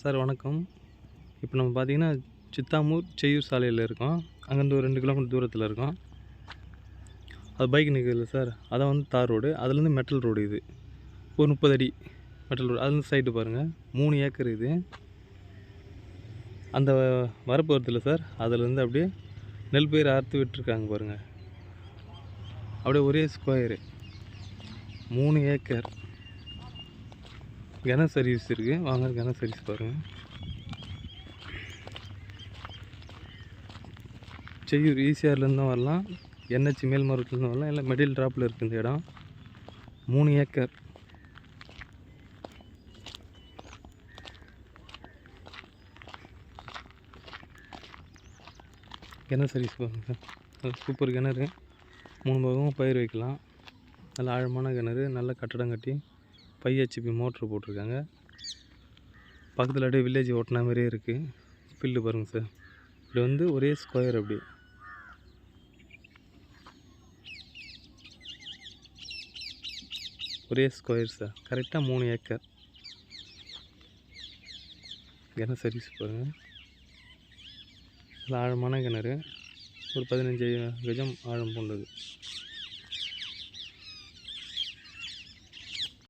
Sir வணக்கம். இப்போ நம்ம பார்த்தீங்கன்னா சித்தாமூர் செய்யூர் சாலையில் இருக்கோம். அங்கேருந்து ஒரு ரெண்டு கிலோமீட்டர் தூரத்தில் இருக்கோம். அது பைக் நிற்குதுல்ல சார் அதான் வந்து தார் ரோடு அதுலேருந்து மெட்டல் ரோடு இது. ஒரு முப்பது அடி மெட்டல் ரோடு அதுலேருந்து சைடு பாருங்கள் மூணு ஏக்கர் இது. அந்த வரப்பு வருதுல்ல சார் அதுலேருந்து அப்படியே நெல் பயிர் அறுத்து விட்டுருக்காங்க பாருங்கள் அப்படியே ஒரே ஸ்கொயரு மூணு ஏக்கர். கன சர்வீஸ் இருக்குது வாங்க கன சர்வீஸ் பாருங்கள் செய்யூர் ஈசிஆர்லேருந்தும் வரலாம். என்ஹெச் மேல்மருவத்துலேருந்து வரலாம். இல்லை மிடில் ட்ராப்பில் இருக்குது இந்த இடம். மூணு ஏக்கர். கிணறு சர்வீஸ் பாருங்க சார். சூப்பர் கிணறு மூணு பக்கமும் பயிர் வைக்கலாம். நல்ல ஆழமான கிணறு நல்ல கட்டடம் கட்டி. ஃபைவ் ஹெச்பி மோட்ரு போட்டிருக்காங்க. பக்கத்தில் அப்படியே வில்லேஜ் ஓட்டின மாதிரியே இருக்குது ஃபீல்டு பாருங்கள் சார் இப்படி வந்து ஒரே ஸ்கொயர் அப்படி ஒரே ஸ்கொயர் சார் கரெக்டாக மூணு ஏக்கர். கிணறு சர்வீஸ் பாருங்கள் நல்ல ஆழமான கிணறு. ஒரு பதினஞ்சு கஜம் ஆழம் கொண்டது.